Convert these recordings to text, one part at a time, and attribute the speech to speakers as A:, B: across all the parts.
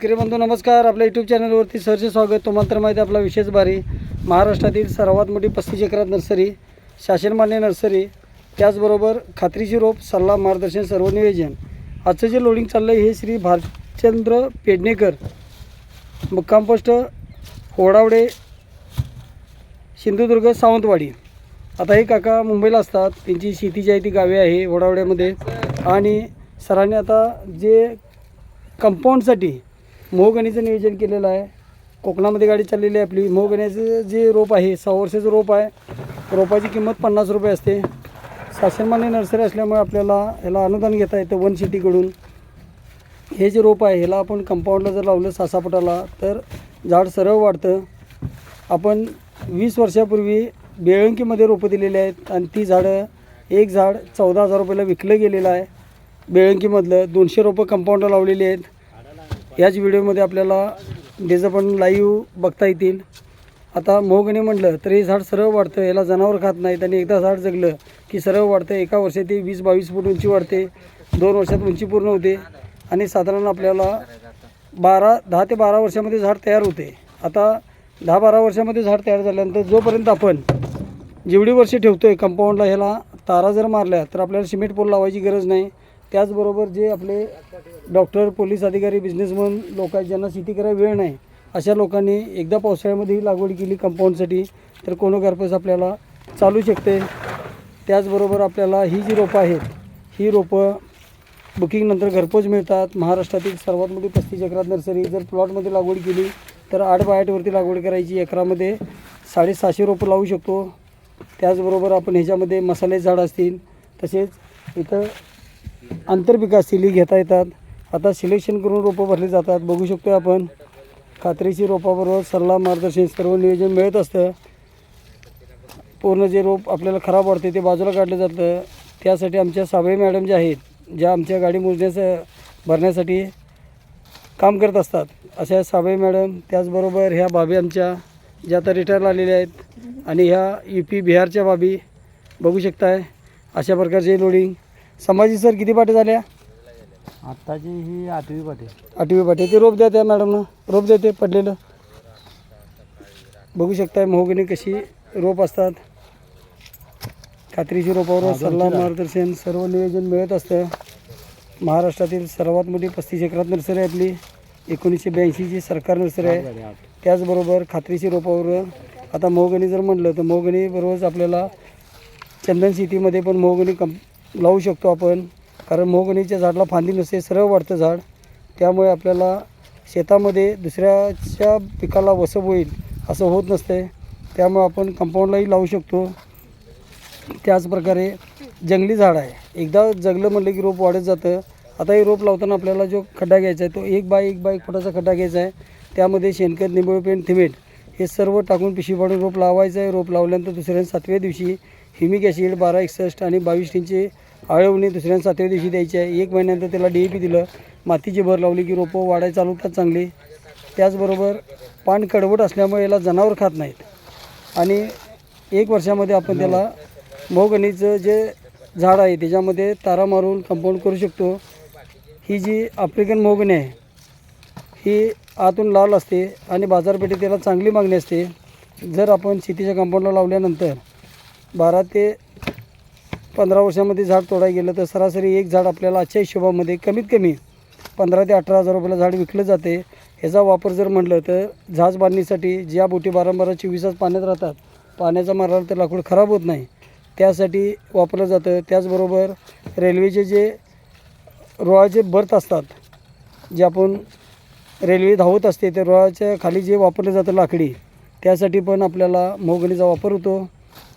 A: शेतकरी बंधू नमस्कार. आपल्या यूट्यूब चॅनलवरती सरचे स्वागत. तुम्हाला तर माहिती आहे आपला विशेष भारी महाराष्ट्रातील सर्वात मोठी पस्तीस एकरात नर्सरी शासनमान्य नर्सरी त्याचबरोबर खात्रीची रोप सल्ला मार्गदर्शन सर्व नियोजन. आजचं जे लोडिंग चाललं आहे हे श्री भालचंद्र पेडणेकर मुक्काम पोस्ट होडावडे सिंधुदुर्ग सावंतवाडी. आता हे काका मुंबईला असतात. त्यांची शेती जी आहे ती गावे आहे होडावड्यामध्ये. आणि सरांनी आता जे कंपाऊंडसाठी मोहगणीचं नियोजन केलेलं आहे. कोकणामध्ये गाडी चाललेली आहे आपली. मोहगणीचं जे रोप आहे सहा वर्षाचं रोप आहे रोपाची किंमत पन्नास रुपये असते. शासनमान्य नर्सरी असल्यामुळे आपल्याला ह्याला अनुदान घेता येतं वन सिटीकडून. हे जे रोप आहे ह्याला आपण कंपाऊंडला जर लावलं सासापटाला तर झाड सरळ वाढतं. आपण वीस वर्षापूर्वी बेळंकीमध्ये रोपं दिलेली आहेत आणि ती झाडं एक झाड चौदा हजार रुपयाला विकलं गेलेलं आहे. बेळंकीमधलं दोनशे रोपं कंपाऊंडला लावलेली आहेत. याच व्हिडिओमध्ये आपल्याला डेज पण लाईव्ह बघता येतील. आता मोहगणी म्हटलं तर हे झाड सरळ वाढतं याला जनावर खात नाहीत आणि एकदा झाड जगलं की सरळ वाढतं. एका वर्षात ते वीस बावीस फूट उंची वाढते दोन वर्षात उंची पूर्ण होते आणि साधारण आपल्याला बारा दहा ते बारा वर्षामध्ये झाड तयार होते. आता दहा बारा वर्षामध्ये झाड तयार झाल्यानंतर जोपर्यंत आपण जेवढी वर्षे ठेवतो आहे कंपाऊंडला ह्याला तारा जर मारल्या तर आपल्याला सिमेंट पोल लावायची गरज नाही. त्याचबरोबर जे आपले डॉक्टर पोलीस अधिकारी बिझनेसमन लोक आहेत ज्यांना शेती करायला वेळ नाही अशा लोकांनी एकदा पावसाळ्यामध्ये ही लागवड केली कंपाऊंडसाठी तर कोणोगार्पस आपल्याला चालू शकते. त्याचबरोबर आपल्याला ही जी रोपं आहेत ही रोपं बुकिंगनंतर घरपोच मिळतात. महाराष्ट्रातील सर्वात मोठी पस्तीस एकरात नर्सरी जर प्लॉटमध्ये लागवड केली तर आठ बाय आठवरती लागवड करायची. एकरामध्ये साडेसहाशे रोपं लावू शकतो. त्याचबरोबर आपण ह्याच्यामध्ये मसाले झाड असतील तसेच इथं आंतरपिकं असतील ही घेता येतात. आता सिलेक्शन करून रोपं भरली जातात. बघू शकतो आपण. खात्रीची रोपाबरोबर सल्ला मार्गदर्शन सर्व नियोजन मिळत असतं. पूर्ण जे रोप आपल्याला खराब वाटते ते बाजूला काढलं जातं. त्यासाठी आमच्या साबळे मॅडम ज्या आहेत ज्या आमच्या गाडी मोजण्याचं भरण्यासाठी काम करत असतात. अशा साबळे मॅडम त्याचबरोबर ह्या बाबी आमच्या ज्या आता रिटायर आलेल्या आहेत आणि ह्या यू पी बिहारच्या बाबी बघू शकताय. अशा प्रकारचे लोडिंग संभाजी सर किती पाटे झाल्या?
B: आत्ताची ही आठवी पाठी.
A: आठवी पाटे ते रोप द्या त्या मॅडमनं रोप देते पडलेलं. बघू शकताय मोहगणी कशी रोप असतात. खात्रीची रोपावर सल्ला मार्गदर्शन सर्व नियोजन मिळत असतं. महाराष्ट्रातील सर्वात मोठी पस्तीस एकरात नर्सरी आहे आपली. एकोणीसशे ब्याऐंशीची सरकार नर्सरी आहे. त्याचबरोबर खात्रीची रोपावर. आता मोहगणी जर म्हणलं तर मोहगणी बरोबरच आपल्याला चंदन शेतीमध्ये पण मोहगणी कं लावू शकतो आपण. कारण मोहगणीच्या झाडाला फांदी नसते सरळ वाढतं झाड. त्यामुळे आपल्याला शेतामध्ये दुसऱ्याच्या पिकाला वसप होईल असं होत नसते. त्यामुळे आपण कंपाऊंडलाही लावू शकतो. त्याचप्रकारे जंगली झाड आहे. एकदा जगलं म्हणलं की रोप वाढत जातं. आता हे रोप लावताना आपल्याला जो खड्डा घ्यायचा आहे तो एक बाय एक बाय एक फुटाचा खड्डा घ्यायचा आहे. त्यामध्ये शेणखत निंबळ पेंट थिमेट हे सर्व टाकून पिशवी पाडून रोप लावायचं आहे. रोप लावल्यानंतर दुसऱ्या सातव्या दिवशी ह्युमिक ॲसिड बारा एकसष्ट आणि बावीस टींचे आळवणी दुसऱ्या सातव्या दिवशी द्यायची आहे. एक महिन्यानंतर त्याला डी ए पी दिलं. मातीची भर लावली की रोपं वाढायला चालू होतात चांगली. त्याचबरोबर पान कडवट असल्यामुळे याला जनावर खात नाहीत. आणि एक वर्षामध्ये आपण त्याला मोहगणीचं जे झाड आहे त्याच्यामध्ये तारा मारून कंपाऊंड करू शकतो. ही जी आफ्रिकन मोहगणी आहे ही आतून लाल असते आणि बाजारपेठेत त्याला चांगली मागणी असते. जर आपण शेतीच्या कंपाऊंडला लावल्यानंतर बारा ते पंधरा वर्षामध्ये झाड तोडायला गेलं तर सरासरी एक झाड आपल्याला आजच्या हिशोबामध्ये कमीत कमी पंधरा ते अठरा हजार रुपयाला झाड विकलं जाते. ह्याचा वापर जर म्हटलं तर झाज बांधणीसाठी ज्या बोटी बारंबाराची चोवीस तास पाण्यात राहतात पाण्याचा मारला तर लाकूड खराब होत नाही. त्यासाठी वापरलं जातं. त्याचबरोबर रेल्वेचे जे रोळाचे बर्थ असतात जे आपण रेल्वे धावत असते त्या रोळाच्या खाली जे वापरलं जातं लाकडी त्यासाठी पण आपल्याला मोगणीचा वापर होतो.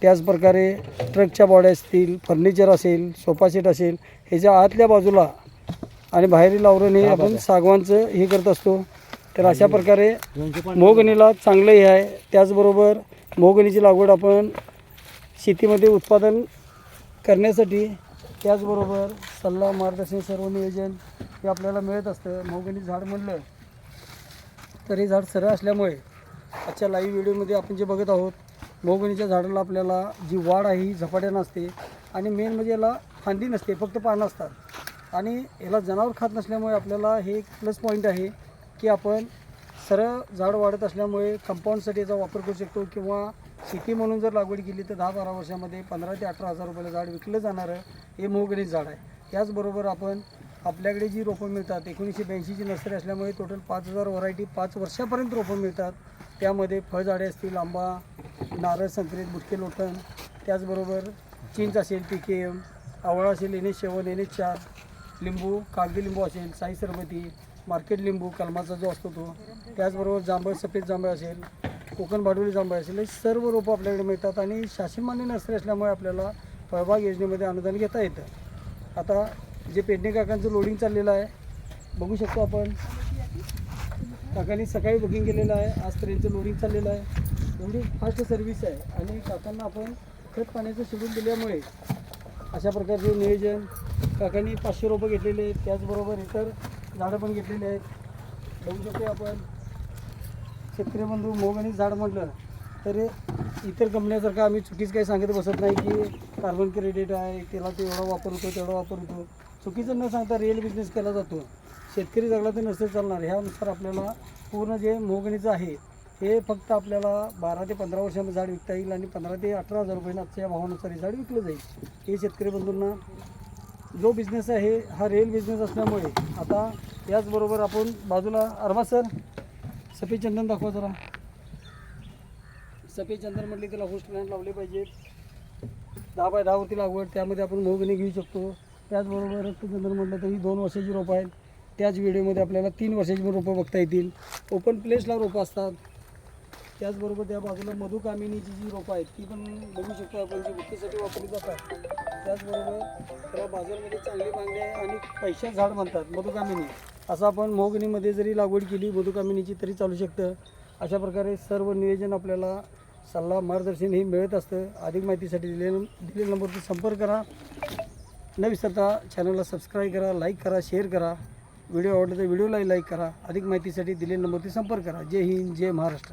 A: त्याचप्रकारे ट्रकच्या बॉड्या असतील फर्निचर असेल सोफा सेट असेल ह्याच्या आतल्या बाजूला आणि बाहेरील आवरण हे आपण सागवानचं हे करत असतो. तर अशा प्रकारे मोहगणीला चांगलं हे आहे. त्याचबरोबर मोहगणीची लागवड आपण शेतीमध्ये उत्पादन करण्यासाठी त्याचबरोबर सल्ला मार्गदर्शन सर्व नियोजन हे आपल्याला मिळत असतं. मोहगणी झाड म्हणलं तर हे झाड सरळ असल्यामुळे आजच्या लाईव्ह व्हिडिओमध्ये आपण जे बघत आहोत मोगणीच्या झाडाला आपल्याला जी वाढ आहे ही झपाट्या नसते आणि मेन म्हणजे याला फांदी नसते फक्त पानं असतात. आणि याला जनावर खात नसल्यामुळे आपल्याला हे एक प्लस पॉईंट आहे की आपण सरळ झाड वाढत असल्यामुळे कंपाऊंडसाठी याचा वापर करू शकतो किंवा शेती म्हणून जर लागवड केली तर दहा बारा वर्षामध्ये पंधरा ते अठरा हजार रुपयाला झाड विकलं जाणारं हे मोहगणित झाड आहे. त्याचबरोबर आपण आपल्याकडे जी रोपं मिळतात एकोणीसशे ब्याऐंशीची नर्सरी असल्यामुळे टोटल पाच हजार व्हरायटी पाच वर्षापर्यंत रोपं मिळतात. त्यामध्ये फळझाडे असतील आंबा नारळ संत्रित बुटके लोटण. त्याचबरोबर चिंच असेल पी के एम आवळा असेल N H seven N H चार लिंबू कागदी लिंबू असेल साई सरबती मार्केट लिंबू कलमाचा जो असतो तो. त्याचबरोबर जांभळ सफेद जांभळ असेल कोकण भाडोली जांभळ असेल हे सर्व रोपं आपल्याकडे मिळतात आणि शासनमान्य नर्सरी असल्यामुळे आपल्याला फळबाग योजनेमध्ये अनुदान घेता येतं. आता जे पेडणे काकांचं लोडिंग चाललेलं आहे बघू शकतो आपण. काकांनी सकाळी बुकिंग केलेलं आहे आज ट्रेनचं लोडिंग चाललेलं आहे. एवढी फास्ट सर्व्हिस आहे आणि काकांना आपण खत पाण्याचं शेड्यूल दिल्यामुळे अशा प्रकारचे नियोजन काकांनी पाचशे रुपये घेतलेले आहेत. त्याचबरोबर इतर झाडं पण घेतलेली आहेत. बघू शकतो आपण. शेतकरी बंधू मोग आणि झाड म्हटलं तर इतर कंपन्यासारखं आम्ही चुकीच काही सांगत बसत नाही की कार्बन क्रेडिट आहे त्याला ते एवढा वापरतो तेवढा वापरतो चुकीचं न सांगता रिअल बिझनेस केला जातो. शेतकरी जगला तर नसेल चालणार. ह्यानुसार आपल्याला पूर्ण जे मोगणीचं आहे हे फक्त आपल्याला बारा ते पंधरा वर्षामध्ये झाड विकता येईल आणि पंधरा ते अठरा हजार रुपये आजच्या भावानुसार हे झाड विकलं जाईल. हे शेतकरी बंधूंना जो बिझनेस आहे हा रेल बिझनेस असल्यामुळे आता याचबरोबर आपण बाजूला अरमा सर सफेद चंदन दाखवा जरा. सफेद चंदन म्हटले त्याला होस्ट प्लॅन लावले पाहिजेत दहा बाय दहावरती लागवड त्यामध्ये आपण मोगणी घेऊ शकतो. त्याचबरोबर रक्तचंदन म्हटलं तर ही दोन वर्षाची रोपं आहेत. त्याच व्हिडिओमध्ये आपल्याला तीन वर्षाची पण रोपं बघता येतील. ओपन प्लेसला रोपं असतात. त्याचबरोबर त्या बाजूला मधुकामिनीची जी रोपं आहेत ती पण बघू शकतो आपण जी विक्रीसाठी वापरली जातात. त्याचबरोबर त्या बाजारमध्ये चांगली मागणी आहे आणि पैशात झाड म्हणतात मधुकामिनी असं आपण मोगणीमध्ये जरी लागवड केली मधुकामिनीची तरी चालू शकतं. अशा प्रकारे सर्व नियोजन आपल्याला सल्ला मार्गदर्शन हे मिळत असतं. अधिक माहितीसाठी दिले दिलेल्या नंबरवर संपर्क करा. न विसरता चॅनलला सबस्क्राईब करा लाईक करा शेअर करा. व्हिडिओ आवडला तर व्हिडिओलाही लाईक करा. अधिक माहितीसाठी दिलेल्या नंबरवरती संपर्क करा. जय हिंद जय महाराष्ट्र.